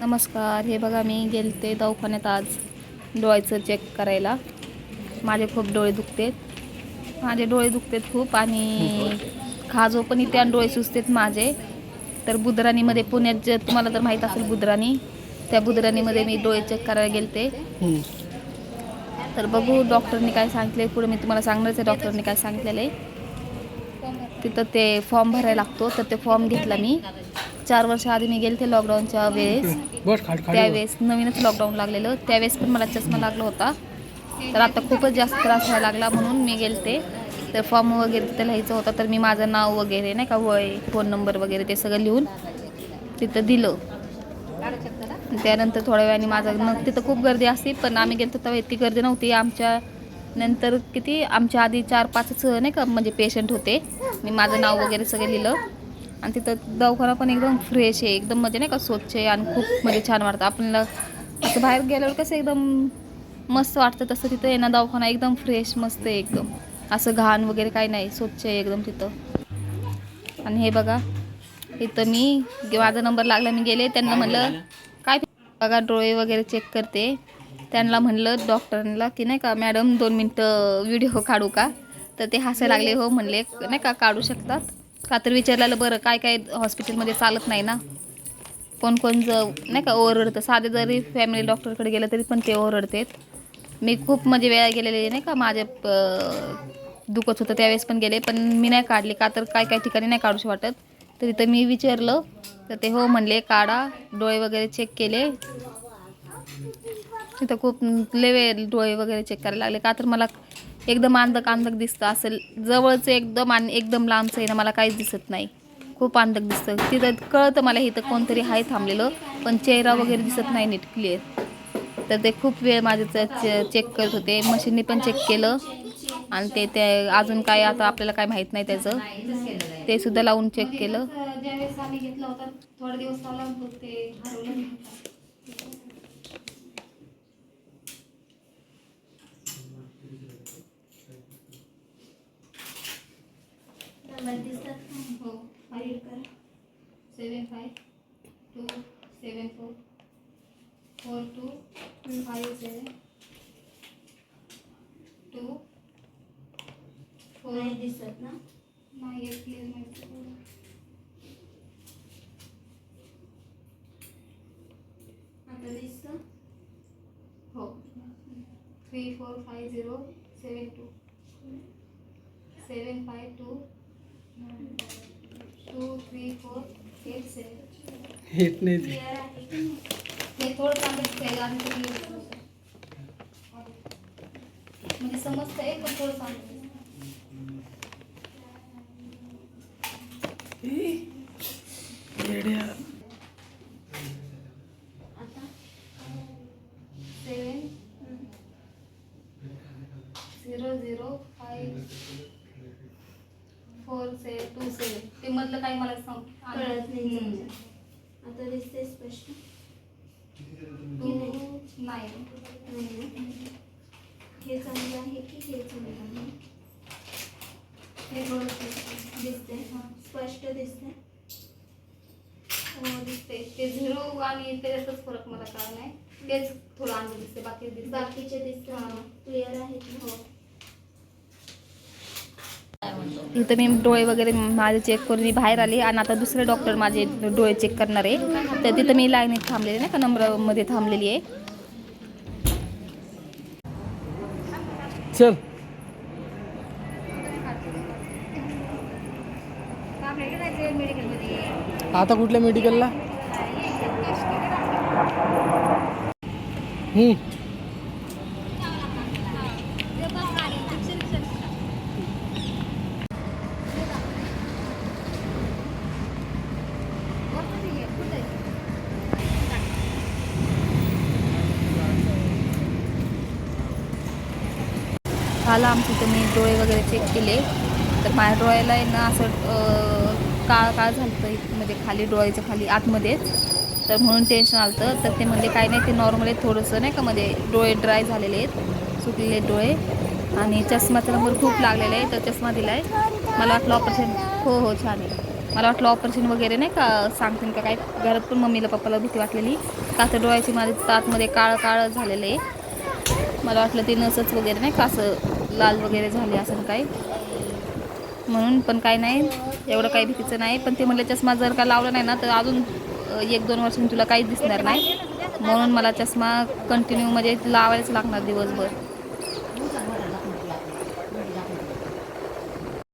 नमस्कार हे बघा मी गेलते दवाखान्यात आज डोळ्याचं चेक करायला. माझे खूप डोळे दुखतेत. माझे डोळे दुखतेत खूप आणि खाजो पण इथे आणि डोळे सुचतेत माझे. तर बुधराणीमध्ये पुण्यात जे तुम्हाला तर माहीत असेल बुधराणी त्या बुधराणीमध्ये मी डोळे चेक करायला गेलते. तर बघू डॉक्टरनी काय सांगितले पुढे मी तुम्हाला सांगणारच आहे डॉक्टरनी काय सांगितलेलं आहे. तिथं ते फॉर्म भरायला लागतो. तर ते फॉर्म घेतला मी. चार वर्ष आधी मी गेले ते लॉकडाऊनच्या वेळेस त्यावेळेस नवीनच लॉकडाऊन लागलेलं. त्यावेळेस पण मला चष्मा लागला होता. तर आता खूपच जास्त त्रास व्हायला लागला म्हणून मी गेलते. तर फॉर्म वगैरे तिथं लिहायचं होतं तर मी माझं नाव वगैरे नाही का वय फोन नंबर वगैरे ते सगळं लिहून तिथं दिलं. त्यानंतर थोड्या वेळाने माझं मग तिथं खूप गर्दी असते पण आम्ही गेलो तेव्हा इतकी गर्दी नव्हती. आमच्या नंतर किती आमच्या आधी चार पाचच नाही का म्हणजे पेशंट होते. मी माझं नाव वगैरे सगळं लिहिलं. आणि तिथं दवाखाना पण एकदम फ्रेश आहे एकदम म्हणजे नाही का स्वच्छ आहे आणि खूप म्हणजे छान वाटतं. आपल्याला असं बाहेर गेल्यावर कसं एकदम मस्त वाटतं तसं तिथं आहे ना दवाखाना एकदम फ्रेश मस्त आहे एकदम. असं घाण वगैरे काही नाही स्वच्छ आहे एकदम तिथं. आणि हे बघा इथं मी माझा नंबर लागला मी गेले त्यांना म्हणलं काय बघा डोळे वगैरे चेक करते. त्यांना म्हणलं डॉक्टरांना की नाही का मॅडम दोन मिनटं व्हिडिओ काढू का? तर ते हसायला लागले हो म्हणले नाही का काढू शकतात. का तर विचारलेलं बरं काय काय हॉस्पिटलमध्ये चालत नाही ना? कोण कोण ज नाही का ओरडतं. साधे जरी फॅमिली डॉक्टरकडे गेलं तरी पण ते ओरडतात. मी खूप म्हणजे वेळा गेलेले नाही का माझ्या प- दुखत होतं त्यावेळेस पण गेले. पण मी नाही काढली. का तर काय काय ठिकाणी नाही काढूशी वाटत. तर तिथं मी विचारलं. तर ते हो म्हणले काढा. डोळे वगैरे चेक केले. तिथं खूप लेवे डोळे वगैरे चेक करायला लागले. का तर मला एकदम अंधक अंधक दिसतं. असेल जवळचं एकदम आणि एकदम लांबचं आहे ना मला काहीच दिसत नाही. खूप अंधक दिसतं. तिथं कळतं मला इथं कोणतरी आहे थांबलेलं पण चेहरा वगैरे दिसत नाही नीट क्लिअर तर ते खूप वेळ माझे चेक करत होते. मशीनने पण चेक केलं. आणि ते ते अजून काय आता आपल्याला काय माहीत नाही त्याचं. ते सुद्धा लावून चेक केलं. ज्यावेळेस आम्ही घेतला होता थोडे दिवस लावला ते हरवलं हो. फाईव्ह करा. Seven five two seven four four two five seven two four नाही दिसत ना. नाही क्लिअर दिसतं. हो. Three four five zero seven two seven five two two three four clear आहे की नाही? हे थोडं चांगलं खेळ आणि ते clear होतं. म्हणजे पण थोडं चांगलं zero zero five four say. Two seven ते मधलं काही मला सांग. कळत नाही. समजा. आता दिसते स्पष्ट. टू नाही नाही. ना हे चांगलं आहे की हे चांगलं आहे? हे थोडं दिसते स्पष्ट दिसते हो दिसते ते झिरो आणि त्याच्यातच फरक मला कळला नाही. तेच थोडं अंदाज दिसते बाकी दिसते बाकीचे दिसते हां. क्लिअर आहेत ना? हो. इथं मी डोळे वगैरे माझे चेक करून मी बाहेर आले आणि आता दुसरे डॉक्टर माझे डोळे चेक करणार आहे तर तिथं मी लाईनीत थांबलेली नाही का नंबरमध्ये थांबलेली आहे चल आता कुठल्या मेडिकलला झाला. आमच्या तर मी डोळे वगैरे चेक केले. तर माझ्या डोळ्याला आहे ना असं अं, काळ काळ झालं होतं म्हणजे खाली डोळ्याच्या खाली आतमध्येच. तर म्हणून टेन्शन आलं तर ते म्हणजे काय नाही ते नॉर्मल आहे थोडंसं नाही का? मध्ये डोळे ड्राय झालेले आहेत सुकलेले डोळे. आणि चष्माचा नंबर खूप लागलेला आहे तर चष्मा दिला आहे मला वाटलं ऑपरेशन हो हो छान आहे. मला वाटलं ऑपरेशन वगैरे नाही का सांगतील का काय? घरात पण मम्मीला पप्पाला भीती वाटलेली. का तर डोळ्याची माझ्या आतमध्ये काळं काळं झालेलं आहे. मला वाटलं ते नसच वगैरे नाही का असं लाल वगैरे झाले असं काही. म्हणून पण काय नाही एवढं काही भीतीचं नाही. पण ते म्हटलं चष्मा जर का लावला नाही ना तर अजून एक दोन वर्षांनी तुला काहीच दिसणार नाही. म्हणून मला चष्मा कंटिन्यू म्हणजे लावायलाच लागणार दिवसभर.